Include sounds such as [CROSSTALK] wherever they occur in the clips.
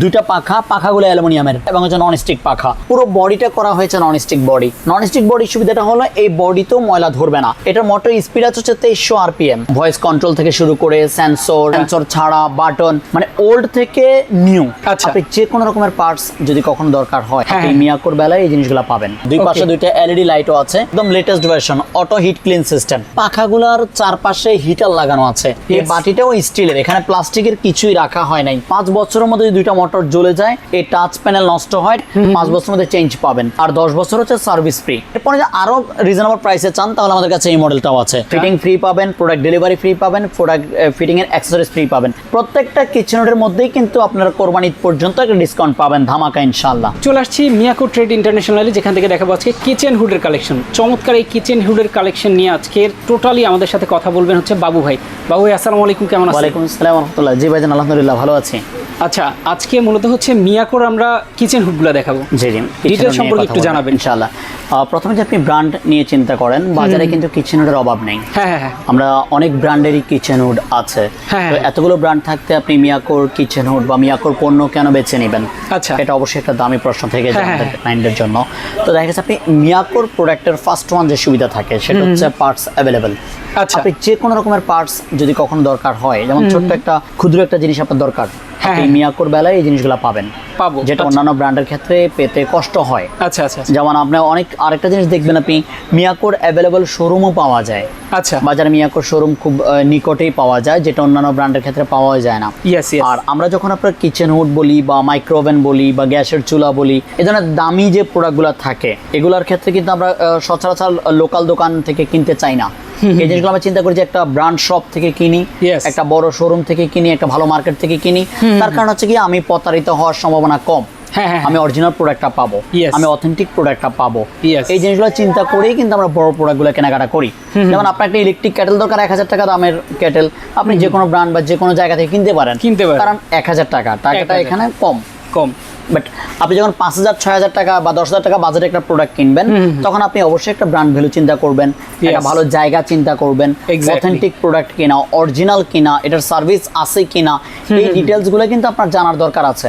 দুইটা পাখা পাখাগুলো অ্যালুমিনিয়ামের এবং হচ্ছে নন স্টিক পাখা। পুরো বডিটা করা হয়েছে non stick body non stick বডির সুবিধাটা হলো এই বডিতেও ময়লা ধরবে না। এটার মোটর স্পিড আছে হচ্ছে তেইশশো আরপিএম ভয়েস কন্ট্রোল থেকে শুরু করে সেন্সর সেন্সর ছাড়া বাটন মানে ওল্ড থেকে নিউ আচ্ছা। আপনি যে কোনো রকমের পার্টস যদি কখনো দরকার হয় হ্যাঁ, আপনি হ্যাঁ। মিয়াকোর বেলায় এই জিনিসগুলো পাবেন। দুই পাশে দুইটা এলইডি লাইটও আছে। একদম latest version auto heat clean system পাখাগুলোর চারপাশে হিটার লাগানো আছে। এই বাটিটাও স্টিলের এখানে প্লাস্টিকের কিছুই রাখা হয় নাই। পাঁচ বছরের মধ্যে যদি দুইটা মোটর জ্বলে যায় এই টাচ প্যানেল নষ্ট হয় পাঁচ বছরের মধ্যে চেঞ্জ পাবেন। আর দশ বছর হচ্ছে সার্ভিস ফ্রি এরপরে যে আরও রিজনেবল প্রাইসে চান তাহলে আমাদের কাছে এই মডেলটাও আছে। ফিটিং ফ্রি পাবেন প্রোডাক্ট ডেলিভারি ফ্রি পাবেন প্রোডাক্ট ফিটিং এর অ্যাক্সেসরিজ ফ্রি পাবেন। প্রত্যেকটা কিচেনের মধ্যেই কিন্তু আপনারা কোরবানি পর্যন্ত একটা ডিসকাউন্ট পাবেন ধামাকা ইনশাল্লাহ চলে আসছি মিয়াকো ট্রেড ইন্টারন্যাশনালে যেখান থেকে দেখাবো আজকে কিচেন হুডের কালেকশন চমৎকার এই কিচেন হুডের কালেকশন নিয়ে আজকে টোটালি আমাদের সাথে কথা বলবেন হচ্ছে বাবু ভাই। বাবু ভাই আসসালামু আলাইকুম কেমন আছেন? ওয়ালাইকুম আসসালাম রহমতুল্লাহ। জি ভাইজান আলহামদুলিল্লাহ ভালো আছি। আচ্ছা আজকে মূলত হচ্ছে মিয়াকোর আমরা কিচেন হুডগুলো দেখাবো। জি জি Details সম্পর্কে একটু জানাবেন। ইনশাআল্লাহ। প্রথমে যে আপনি ব্র্যান্ড নিয়ে চিন্তা করেন বাজারে কিন্তু কিচেনের অভাব নেই। হ্যাঁ হ্যাঁ হ্যাঁ। আমরা অনেক ব্র্যান্ডেরই কিচেন হুড আছে। হ্যাঁ, তো হ্যাঁ। এতগুলো ব্র্যান্ড থাকতে আপনি মিয়াকোর কিচেন হুড বা মিয়াকোর পণ্য কেন বেছে নেবেন? আচ্ছা। এটা অবশ্যই একটা দামি প্রশ্ন থেকে যায় ক্লায়েন্টের জন্য। তো দেখা গেছে আপনি মিয়াকোর প্রোডাক্টের ফার্স্ট ওয়ান যে সুবিধা থাকে সেটা হচ্ছে পার্টস অ্যাভেলেবেল আচ্ছা। আপনি যে কোনো রকমের পার্টস যদি কখনো দরকার হয় যেমন ছোট্ট একটা ক্ষুদ্র একটা জিনিস আপনার দরকার হ্যাঁ, আপনি হ্যাঁ। মিয়াকোর বেলায় এই জিনিসগুলো পাবেন। পাবো। যেটা আচ্ছা। অন্যান্য ব্র্যান্ডের ক্ষেত্রে পেতে কষ্ট হয়। আচ্ছা আচ্ছা আচ্ছা। যেমন আপনি অনেক আরেকটা জিনিস দেখবেন আপনি মিয়াকোর অ্যাভেলেবল শোরুমও পাওয়া যায়। আচ্ছা। বাজারে মিয়াকোর শোরুম খুব নিকটেই পাওয়া যায় যেটা অন্যান্য ব্র্যান্ডের ক্ষেত্রে পাওয়া যায় না। আর আমরা যখন আপনার কিচেন হুড বলি বা মাইক্রোওভেন বলি বা গ্যাসের চুলা বলি এই ধরনের দামি যে প্রোডাক্টগুলো থাকে এগুলোর ক্ষেত্রে কিন্তু আমরা সচরাচর লোকাল দোকান থেকে কিনতে চাই না। এই জিনিসগুলো আমরা চিন্তা করি যে একটা ব্র্যান্ড শপ থেকে কিনি একটা বড় শোরুম থেকে কিনি একটা ভালো মার্কেট থেকে কিনি তার কারণ হচ্ছে কি আমি প্রতারিত হওয়ার সম্ভাবনা কম। হ্যাঁ, হ্যাঁ, আমি অরিজিনাল প্রোডাক্টটা পাবো। আমি অথেন্টিক প্রোডাক্টটা পাবো। এই জিনিসগুলো চিন্তা করেই কিন্তু আমরা বড় প্রোডাক্টগুলো কেনাকাটা করি। যেমন আপনার একটা ইলেকট্রিক ক্যাটেল দরকার এক হাজার টাকা দামের ক্যাটেল আপনি যে কোনো ব্র্যান্ড বা যে কোনো জায়গা থেকে কিনতে পারেন। কিনতে পারেন। কারণ এক হাজার টাকা। টাকাটা এখানে কম। কম। বাট আপনি যখন পাঁচ হাজার ছয় হাজার টাকা বা দশ হাজার টাকা বাজারে একটা প্রোডাক্ট কিনবেন তখন আপনি অবশ্যই একটা ব্র্যান্ড ভ্যালু চিন্তা করবেন একটা ভালো জায়গা চিন্তা করবেন অথেন্টিক প্রোডাক্ট কিনা অরিজিনাল কিনা এটার সার্ভিস আছে কিনা এই ডিটেলসগুলো কিন্তু আপনার জানার দরকার আছে।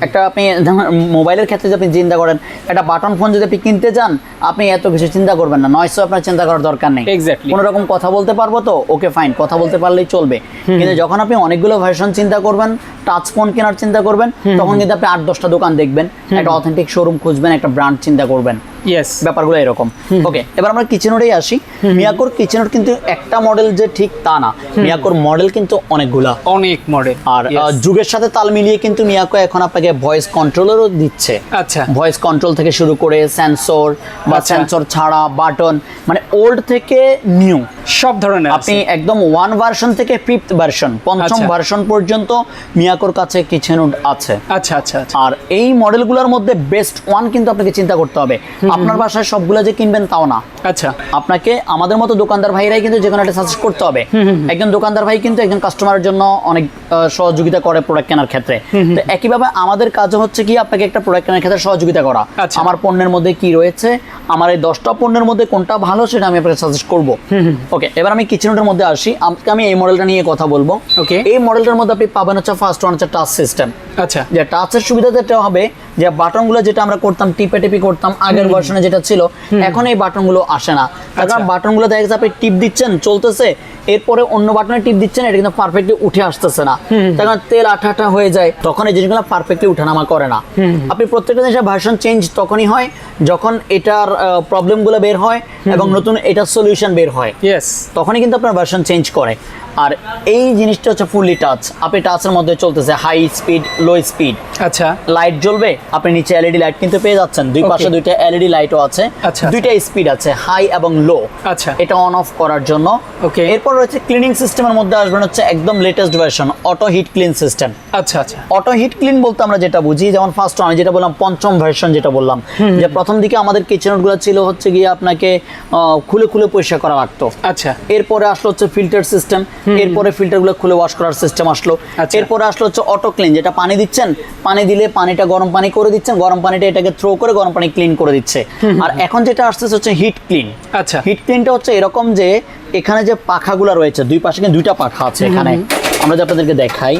একটা আপনি [LAUGHS] মোবাইলের ক্ষেত্রে যদি আপনি চিন্তা করেন একটা বাটন ফোন যদি আপনি কিনতে যান আপনি এত কিছু চিন্তা করবেন না নয়সো আপনার চিন্তা করার দরকার নেই. কোনো রকম কথা বলতে পারব তো? ওকে ফাইন কথা বলতে পারলেই চলবে। কিন্তু যখন আপনি অনেকগুলো ভার্সন চিন্তা করবেন টাচ ফোন কেনার চিন্তা করবেন তখন কিন্তু আপনি আট দশটা দোকান দেখবেন একটা অথেন্টিক শোরুম খুঁজবেন একটা ব্রান্ড চিন্তা করবেন। ইয়েস ব্যাপারগুলো এরকম। ওকে এবার আমরা কিচেনোরেই আসি। মিয়াকোর কিচেনোর কিন্তু একটা মডেল যে ঠিক তা না। মিয়াকোর মডেল কিন্তু অনেকগুলা। অনেক মডেল আর যুগের সাথে তাল মিলিয়ে কিন্তু মিয়াকো এখন আপনাকে ভয়েস কন্ট্রোলারও দিচ্ছে। আচ্ছা। ভয়েস কন্ট্রোল থেকে শুরু করে সেন্সর বা আচ্ছা। সেন্সর ছাড়া বাটন মানে ওল্ড থেকে নিউ সব ধরনের আপনি একদম ওয়ান ভার্সন থেকে ফিফথ ভার্সন পঞ্চম আচ্ছা। ভার্সন পর্যন্ত মিয়াকোর কাছে কিচেন আছে। আচ্ছা আচ্ছা আচ্ছা। আর এই মডেলগুলোর মধ্যে বেস্ট ওয়ান কিন্তু আপনাকে চিন্তা করতে হবে। আপনার বাসায় সবগুলো যে কিনবেন তাও না। আচ্ছা। আপনাকে আমাদের মতো দোকানদার ভাইরাই কিন্তু যে কোনো একটা সাজেস্ট করতে হবে। একজন দোকানদার ভাই কিন্তু একজন কাস্টমারের জন্য অনেক সহযোগিতা করে প্রোডাক্ট কেনার ক্ষেত্রে। তো একইভাবে আমাদের কাজ হচ্ছে কি আপনাকে একটা প্রোডাক্ট কেনার ক্ষেত্রে সহযোগিতা করা। আচ্ছা। আমার পণ্যের মধ্যে কি রয়েছে আমার এই দশটা পণ্যের মধ্যে কোনটা ভালো সেটা আমি আপনাকে সাজেস্ট করব। ওকে এবার আমি কিচেনের মধ্যে আসি। আজকে আমি এই মডেলটা নিয়ে কথা বলব। ওকে এই মডেলটার মধ্যে আপনি পাবেন হচ্ছে ফার্স্ট ওয়ান হচ্ছে টাচ সিস্টেম আচ্ছা। যে টাচের সুবিধা যেটা হবে যে বাটনগুলো যেটা আমরা করতাম টিপে টিপি করতাম আগের ভার্সনে যেটা ছিল এখন এই বাটনগুলো আসে না। কারণ আচ্ছা। বাটনগুলো দেখা যাচ্ছে আপনি টিপ দিচ্ছেন চলতেছে এরপরে অন্য বাটনে টিপ দিচ্ছেন এটা কিন্তু পারফেক্টলি উঠে আসতেছে না। কারণ তেল আঠা আঠা হয়ে যায় তখন এই জিনিসগুলো পারফেক্টলি উঠানামা করে না। আপনি প্রত্যেকটা জিনিসের ভার্সন চেঞ্জ তখনই হয় যখন এটার প্রবলেমগুলো বের হয় এবং নতুন এটার সলিউশন বের হয়। তখনই কিন্তু আপনার ভার্সন চেঞ্জ করে। আর এই জিনিসটা হচ্ছে ফুললি টাচ আপনি টাচের মধ্যে চলতেছে হাই স্পিড লো স্পিড আচ্ছা। লাইট জ্বলবে আপনি নিচে এলইডি লাইট কিন্তু পেয়ে যাচ্ছেন। দুই পাশে দুইটা এলইডি লাইটও আছে। আচ্ছা, দুইটা স্পিড আছে হাই এবং লো আচ্ছা। এটা অন অফ করার জন্য। ওকে এরপর রয়েছে ক্লিনিং সিস্টেমের মধ্যে আসবেন হচ্ছে একদম latest version auto heat clean system আচ্ছা আচ্ছা। অটো হিট ক্লিন বলতে আমরা যেটা বুঝি যেমন ফার্স্ট আমি যেটা বললাম পঞ্চম ভার্সন যেটা বললাম। যে প্রথম দিকে আমাদের কিচেনগুলো ছিল হচ্ছে গিয়ে আপনাকে খুলে খুলে পরিষ্কার করা লাগতো। আচ্ছা। এরপরে আসলো হচ্ছে ফিল্টার সিস্টেম এরপরে ফিল্টারগুলো খুলে ওয়াশ করার সিস্টেম আসলো। আচ্ছা। এরপরে আসলো হচ্ছে অটো ক্লিন যেটা পানি দিচ্ছেন পানি দিলে পানিটা গরম পানি করে দিচ্ছেন গরম পানিটা এটাকে থ্রো করে গরম পানি ক্লিন করে দিচ্ছে। আর এখন যেটা আসতেছে হচ্ছে হিট ক্লিন আচ্ছা। হিট ক্লিনটা হচ্ছে এরকম যে এখানে যে পাখাগুলো রয়েছে দুই পাশে কিন্তু দুইটা পাখা আছে এখানে। আমরা যে আপনাদেরকে দেখাই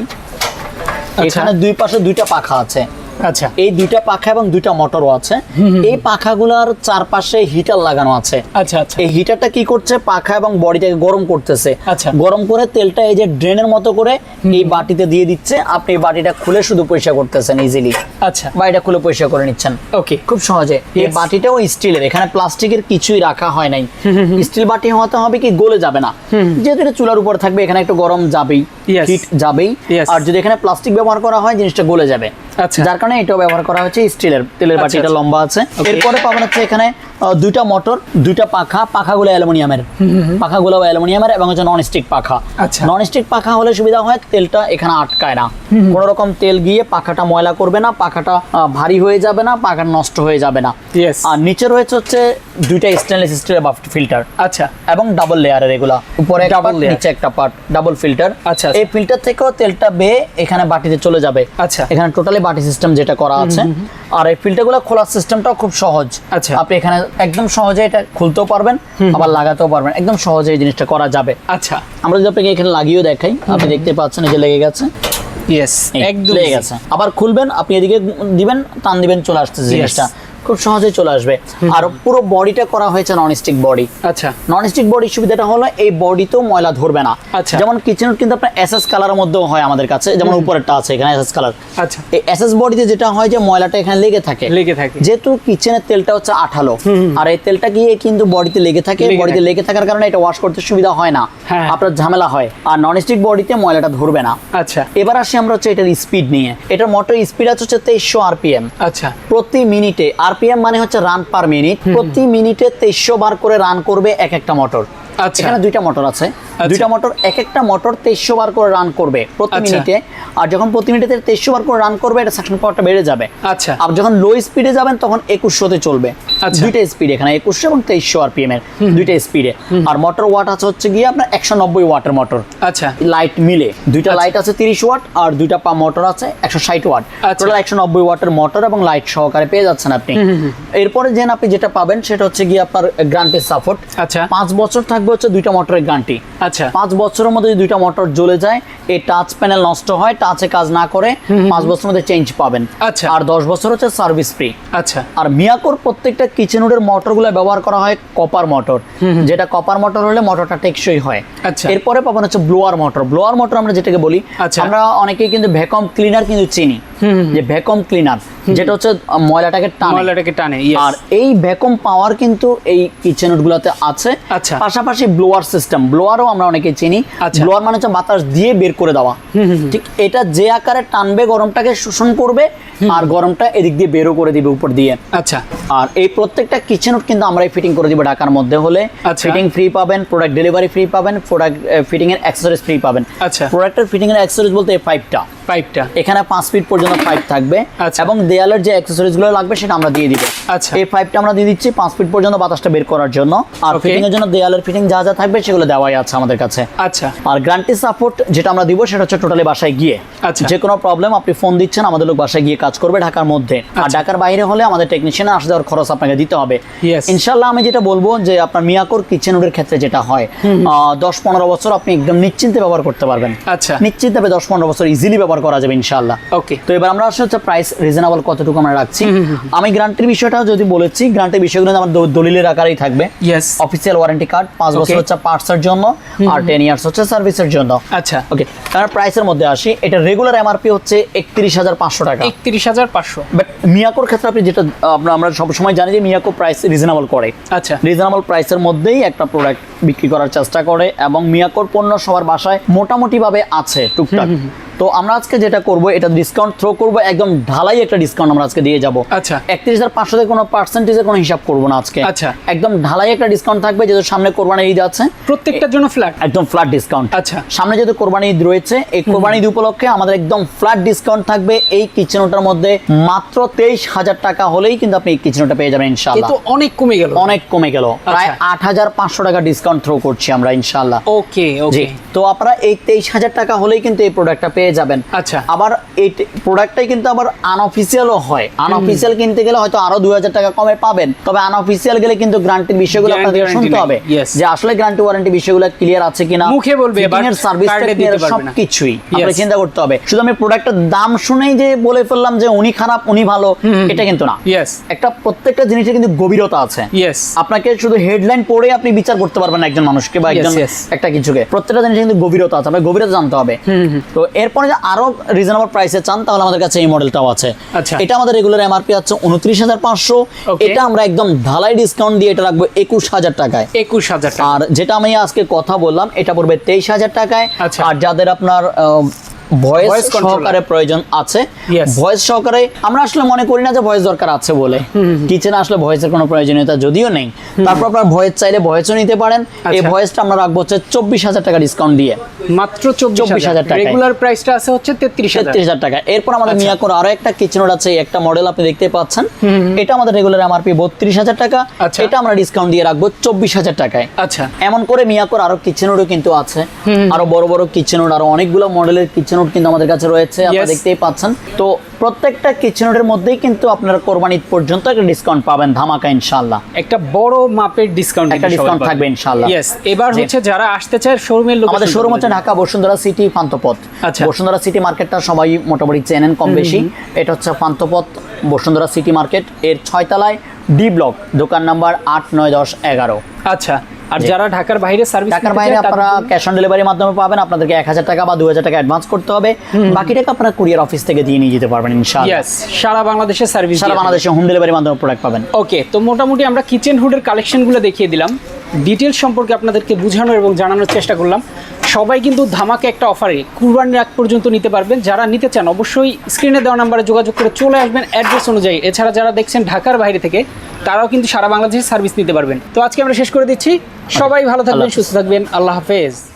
এখানে দুই পাশে দুইটা পাখা আছে। আচ্ছা। এই দুইটা পাখা এবং দুইটা মোটরও আছে। এই পাখাগুলোর চারপাশে হিটার লাগানো আছে। আচ্ছা আচ্ছা। এই হিটারটা কি করছে? পাখা এবং বডিটাকে গরম করতেছে। আচ্ছা। গরম করে তেলটা এই যে ড্রেনের মতো করে এই বাটিতে দিয়ে দিচ্ছে। আপনি এই বাটিটা খুলে শুধু পরিষ্কার করতেছেন ইজিলি আচ্ছা। বা এটা খুলে পরিষ্কার করে নিচ্ছেন। ওকে খুব সহজে। এই. বাটিটাও স্টিলের। এখানে প্লাস্টিকের কিছুই রাখা হয় নাই। স্টিল বাটি হতে হবে কি? গলে যাবে না। যেহেতু এটা চুলার উপর থাকবে এখানে একটু গরম যাবেই. হিট যাবেই আর যদি এখানে প্লাস্টিক ব্যবহার করা হয় জিনিসটা গলে যাবে আচ্ছা। যার কারণে এটাও ব্যবহার করা হচ্ছে স্টিলের তেলের আচ্ছা, বাটিটা আচ্ছা। লম্বা আছে. এরপরে পাবেন হচ্ছে এখানে দুইটা মোটর দুইটা পাখা পাখাগুলো অ্যালুমিনিয়ামের। পাখাগুলো অ্যালুমিনিয়ামের এবং হচ্ছে নন স্টিক পাখা। আচ্ছা। নন স্টিক পাখা হলে সুবিধা হয় তেলটা এখানে আটকায় না। কোনো রকম তেল গিয়ে পাখাটা ময়লা করবে না পাখাটা ভারী হয়ে যাবে না পাখা নষ্ট হয়ে যাবে না। আর নিচে রয়েছে হচ্ছে দুইটা স্টেনলেস স্টিলের ফিল্টার আচ্ছা। এবং ডাবল লেয়ারের এগুলা। উপরে layer। নিচে একটা পার্ট ডাবল ফিল্টার আচ্ছা, এই ফিল্টার থেকেও তেলটা বেয়ে এখানে বাটিতে চলে যাবে। আচ্ছা। এখানে টোটালি বাটি সিস্টেম যেটা করা আছে। আর এই ফিল্টারগুলো খোলার সিস্টেমটাও খুব সহজ। আচ্ছা। আপনি এখানে একদম সহজে এটা খুলতেও পারবেন আবার লাগাতেও পারবেন। একদম সহজে এই জিনিসটা করা যাবে। আচ্ছা। আমরা যদি আপনাকে এখানে লাগিয়েও দেখাই আপনি দেখতে পাচ্ছেন এই যে লেগে গেছে। ইয়েস একদম লেগে গেছে। আবার খুলবেন আপনি এদিকে দিবেন টান দিবেন চলে আসতে জিনিসটা। খুব সহজে চলে আসবে। আর পুরো বডিটা করা হয়েছে নন স্টিক বডি আচ্ছা। নন স্টিক বডির সুবিধাটা হলো এই বডিতেও ময়লা ধরবে না। আচ্ছা। যেমন কিচেন কিন্তু আপনার এসএস কালারের মধ্যেও হয় আমাদের কাছে। যেমন উপরেরটা আছে এখানে এসএস কালার আচ্ছা। এই এসএস বডিতে যেটা হয় যে ময়লাটা এখানে লেগে থাকে। লেগে থাকে। যেহেতু কিচেনের তেলটা হচ্ছে আঠালো। আর এই তেলটা গিয়ে কিন্তু বডিতে লেগে থাকে। বডিতে লেগে থাকার কারণে এটা ওয়াশ করতে সুবিধা হয় না। হ্যাঁ। আপনার ঝামেলা হয়। আর নন স্টিক বডিতে ময়লাটা ধরবে না। আচ্ছা। এবার আসি আমরা হচ্ছে এটার স্পিড নিয়ে। এটার মোটর স্পিড আছে হচ্ছে তেইশশো আরপিএম আচ্ছা। প্রতি মিনিটে আরপিএম মানে হচ্ছে রান পার মিনিট প্রতি মিনিটে তেইশশো বার করে রান করবে এক একটা মোটর আচ্ছা। এখানে দুইটা মোটর আছে। দুইটা মোটর এক একটা মোটর তেইশশো বার করে রান করবে প্রতি আচ্ছা। মিনিটে আর যখন প্রতি মিনিটে তেইশশো বার করে রান করবে এটা সাকশন পাওয়ারটা বেড়ে যাবে। আচ্ছা। আর যখন লো স্পিডে যাবেন তখন একুশশোতে চলবে। আচ্ছা। দুইটা স্পিড এখানে একুশশো এবং তেইশশো আরপিএম এর দুইটা স্পিডে আর মোটর ওয়াট আছে হচ্ছে গিয়ে আপনার একশো নব্বই ওয়াটের মোটর আচ্ছা। লাইট মিলে। দুইটা লাইট আছে তিরিশ ওয়াট আর দুইটা পা মোটর আছে একশো ষাট ওয়াট আচ্ছা। টোটাল একশো নব্বই ওয়াটের মোটর এবং লাইট সহকারে পেয়ে যাচ্ছেন আপনি। এরপরে যেন আপনি যেটা পাবেন সেটা হচ্ছে গিয়ে আপনার গ্রান্টের সাপোর্ট আচ্ছা। পাঁচ বছর থাকবে হচ্ছে দুইটা মোটরের গ্যারান্টি আচ্ছা। পাঁচ বছরের মধ্যে যদি দুইটা মোটর জ্বলে যায় এই টাচ প্যানেল নষ্ট হয় টাচে কাজ না করে পাঁচ বছরের মধ্যে চেঞ্জ পাবেন। আচ্ছা। আর দশ বছর হচ্ছে সার্ভিস ফ্রি আচ্ছা। আর মিয়াকোর প্রত্যেকটা কিচেন কিচেনউডের মোটরগুলো ব্যবহার করা হয় কপার মোটর যেটা কপার মোটর হলে মোটরটা টেকসই হয়। আচ্ছা। এরপরে পাবেন হচ্ছে ব্লোয়ার মোটর ব্লোয়ার মোটর আমরা যেটাকে বলি আচ্ছা। আমরা অনেকেই কিন্তু ভ্যাকুয়াম ক্লিনার কিন্তু চিনি। যে ভ্যাকুয়াম ক্লিনার যেটা হচ্ছে ময়লাটাকে টানে। ময়লাটাকে টানে আর এই ভ্যাকুম পাওয়ার কিন্তু এই কিচেন গুলোতে আছে। আচ্ছা। পাশাপাশি ব্লোয়ার সিস্টেম ব্লোয়ারও আমরা অনেকে চিনি। আচ্ছা। ব্লোয়ার মানে হচ্ছে বাতাস দিয়ে বের করে দেওয়া। ঠিক এটা যে আকারে টানবে গরমটাকে শোষণ করবে আর গরমটা এদিক দিয়ে বেরও করে দিবে উপর দিয়ে। আচ্ছা। আর এই প্রত্যেকটা কিচেন কিন্তু আমরাই ফিটিং করে দিব ঢাকার মধ্যে হলে। আচ্ছা। ফিটিং ফ্রি পাবেন প্রোডাক্ট ডেলিভারি ফ্রি পাবেন প্রোডাক্ট ফিটিং এর অ্যাক্সেসরিজ ফ্রি পাবেন। আচ্ছা। প্রোডাক্টের ফিটিং এর অ্যাক্সেসরিজ বলতে এই পাইপটা পাইপটা এখানে পাঁচ ফিট পর্যন্ত পাইপ থাকবে আচ্ছা। এবং দেয়ালের যে অ্যাক্সেসরিজগুলো লাগবে সেটা আমরা দিয়ে দিব। আচ্ছা। এই পাইপটা আমরা দিয়ে দিচ্ছি পাঁচ ফিট পর্যন্ত বাতাসটা বের করার জন্য। আর ফিটিং এর জন্য দেয়ালের ফিটিং যা যা থাকবে সেগুলো দেওয়াই আছে আমাদের কাছে। আচ্ছা। আর গ্রান্টি সাপোর্ট যেটা আমরা দিব সেটা হচ্ছে টোটালি বাসায় গিয়ে। আচ্ছা। যে কোনো প্রবলেম আপনি ফোন দিচ্ছেন আমাদের লোক বাসায় গিয়ে কাজ করবে ঢাকার মধ্যে। আর আচ্ছা। ঢাকার বাইরে হলে আমাদের টেকনিশিয়ান আসা দেওয়ার খরচ আপনাকে দিতে হবে। ইনশাল্লাহ আমি যেটা বলব যে আপনার মিয়াকোর কিচেন কিচেনের ক্ষেত্রে যেটা হয় দশ পনেরো বছর আপনি একদম নিশ্চিন্তে ব্যবহার করতে পারবেন। আচ্ছা। নিশ্চিন্তে দশ পনেরো বছর ইজিলি ব্যবহার করা যাবে ইনশাল্লাহ ওকে তো এবার আমরা আসলে হচ্ছে প্রাইস রিজনেবল কতটুকু আমরা রাখছি। আমি গ্রান্টের বিষয়টা যদি বলেছি গ্রান্টের বিষয়গুলো আমার দলিলের আকারেই থাকবে। অফিসিয়াল ওয়ারেন্টি কার্ড পাঁচ বছর. হচ্ছে পার্টসের জন্য আর টেন ইয়ার্স হচ্ছে সার্ভিসের জন্য। আচ্ছা। ওকে তার প্রাইসের মধ্যে আসি। এটা রেগুলার এমআরপি হচ্ছে একত্রিশ হাজার পাঁচশো টাকা। একত্রিশ হাজার পাঁচশো। বাট মিয়াকোর ক্ষেত্রে আপনি যেটা আমরা আমরা সবসময় জানি যে মিয়াকো প্রাইস রিজনেবল করে। আচ্ছা। রিজনেবল প্রাইসের মধ্যেই একটা প্রোডাক্ট বিক্রি করার চেষ্টা করে এবং মিয়াকোর পণ্য সবার বাসায় মোটামুটি ভাবে আছে টুকটাক। তো আমরা আজকে যেটা করব এটা ডিসকাউন্ট থ্রো করব একদম ঢালাই একটা ডিসকাউন্ট আমরা আজকে দিয়ে যাব। আচ্ছা। একত্রিশ হাজার পাঁচশোতে কোনো পার্সেন্টেজের কোনো হিসাব করব না আজকে। আচ্ছা। একদম ঢালাই একটা ডিসকাউন্ট থাকবে যেহেতু সামনে কোরবানি ঈদ আছে। প্রত্যেকটার জন্য ফ্ল্যাট একদম ফ্ল্যাট ডিসকাউন্ট আচ্ছা। সামনে যেহেতু কোরবানি ঈদ রয়েছে এই কোরবানি ঈদ উপলক্ষে আমাদের একদম ফ্ল্যাট ডিসকাউন্ট থাকবে। এই কিচেন ওটার মধ্যে মাত্র তেইশ হাজার টাকা হলেই কিন্তু আপনি এই কিচেন ওটা পেয়ে যাবেন ইনশাআল্লাহ। অনেক কমে গেল। অনেক কমে গেল। প্রায় আট হাজার পাঁচশো টাকা ডিসকাউন্ট ডিসকাউন্ট থ্রো করছি আমরা ইনশাল্লাহ ওকে ওকে। তো আপনারা এই তেইশ হাজার টাকা হলেই কিন্তু এই প্রোডাক্টটা পেয়ে যাবেন। আচ্ছা। আবার এই প্রোডাক্টটাই কিন্তু আবার আনঅফিসিয়ালও হয়। আনঅফিসিয়াল কিনতে গেলে হয়তো আরও দুই হাজার টাকা কমে পাবেন। তবে আনঅফিসিয়াল গেলে কিন্তু গ্যারান্টির বিষয়গুলো আপনাদের শুনতে হবে যে আসলে গ্যারান্টি ওয়ারেন্টি বিষয়গুলো ক্লিয়ার আছে কিনা। মুখে বলবে, এর সার্ভিস। সবকিছুই। আপনাকে চিন্তা করতে হবে। শুধু আমি প্রোডাক্টের দাম শুনেই যে বলে ফেললাম যে উনি খারাপ উনি ভালো এটা কিন্তু না। একটা প্রত্যেকটা জিনিসের কিন্তু গভীরতা আছে। আপনাকে শুধু হেডলাইন পড়ে আপনি বিচার করতে পারবেন না একজন মানুষকে বা একজন একটা কিছুকে। প্রত্যেকটা জিনিস কিন্তু গভীরতা আছে আপনার গভীরতা জানতে হবে। তো এরপরে যে আরও রিজনেবল প্রাইসে চান তাহলে আমাদের কাছে এই মডেলটাও আছে। আচ্ছা। এটা আমাদের রেগুলার এমআরপি আছে উনত্রিশ হাজার পাঁচশো। এটা আমরা একদম ঢালাই ডিসকাউন্ট দিয়ে এটা রাখব একুশ হাজার টাকায়। একুশ হাজার টাকা। আর যেটা আমি আজকে কথা বললাম এটা পড়বে তেইশ হাজার টাকায়। আচ্ছা। আর যাদের আপনার ভয়েস সহকারে প্রয়োজন আছে। ভয়েস সহকারে আমরা আসলে মনে করি না যে ভয়েস দরকার আছে বলে। কিচেনে আসলে ভয়েসের কোনো প্রয়োজনীয়তা যদিও নেই। তারপর আপনার ভয়েস চাইলে ভয়েসও নিতে পারেন। এই আচ্ছা। ভয়েসটা আমরা রাখব হচ্ছে চব্বিশ হাজার টাকা ডিসকাউন্ট দিয়ে। মাত্র চব্বিশ হাজার। টাকায়। রেগুলার প্রাইসটা আছে হচ্ছে তেত্রিশ তেত্রিশ হাজার টাকা। এরপর আমাদের আচ্ছা। মিয়াকোর আরও একটা আছে একটা মডেল আপনি দেখতে পাচ্ছেন। এটা আমাদের রেগুলার এমআরপি বত্রিশ হাজার টাকা। আচ্ছা। এটা আমরা ডিসকাউন্ট দিয়ে রাখব চব্বিশ হাজার টাকায়। আচ্ছা। এমন করে মিয়াকোর আরও কিচেনোডও কিন্তু আছে। আরও বড় বড় কিচেনোড আরও অনেকগুলো মডেলের কিচেনোড কিন্তু আমাদের কাছে রয়েছে আপনারা দেখতেই পাচ্ছেন। তো প্রত্যেকটা কিচেনোডের মধ্যেই কিন্তু আপনারা কোরবানি ঈদ পর্যন্ত একটা ডিসকাউন্ট পাবেন ধামাকা ইনশাআল্লাহ। একটা বড় মাপের ডিসকাউন্ট একটা discount থাকবে ইনশাআল্লাহ। ইয়েস এবার হচ্ছে যারা আসতে চায় শোরুমের লোক আমাদের শোরুম হচ্ছে ঢাকা বসুন্ধরা সিটি পান্তপথ আচ্ছা। বসুন্ধরা সিটি মার্কেটটা সবাই মোটামুটি চেনেন কম বেশি। এটা হচ্ছে পান্তপথ বসুন্ধরা সিটি মার্কেট এর ছয়তলায় ডি ব্লক দোকান নাম্বার আট নয় দশ এগারো। আচ্ছা। আর যারা ঢাকার বাইরে সার্ভিস ঢাকার বাইরে আপনারা ক্যাশ অন ডেলিভারির মাধ্যমে পাবেন আপনাদেরকে এক হাজার টাকা বা দু হাজার টাকা অ্যাডভান্স করতে হবে। বাকি টাকা আপনারা কুরিয়ার অফিস থেকে দিয়ে নিয়ে যেতে পারবেন ইনশাআল্লাহ। সারা বাংলাদেশে সার্ভিস সারা বাংলাদেশে হোম ডেলিভারির মাধ্যমে প্রোডাক্ট পাবেন। ওকে তো মোটামুটি আমরা কিচেন হুডের কালেকশনগুলো দেখিয়ে দিলাম। ডিটেলস সম্পর্কে আপনাদেরকে বোঝানোর এবং জানানোর চেষ্টা করলাম। সবাই কিন্তু ধামাকে একটা অফারে কুরবানির আগ পর্যন্ত নিতে পারবেন। যারা নিতে চান অবশ্যই স্ক্রিনে দেওয়া নাম্বারে যোগাযোগ করে চলে আসবেন অ্যাড্রেস অনুযায়ী। এছাড়া যারা দেখছেন ঢাকার বাইরে থেকে তারাও কিন্তু সারা বাংলাদেশে সার্ভিস নিতে পারবেন। তো আজকে আমরা শেষ করে দিচ্ছি। সবাই ভালো থাকবেন সুস্থ থাকবেন। আল্লাহ হাফেজ।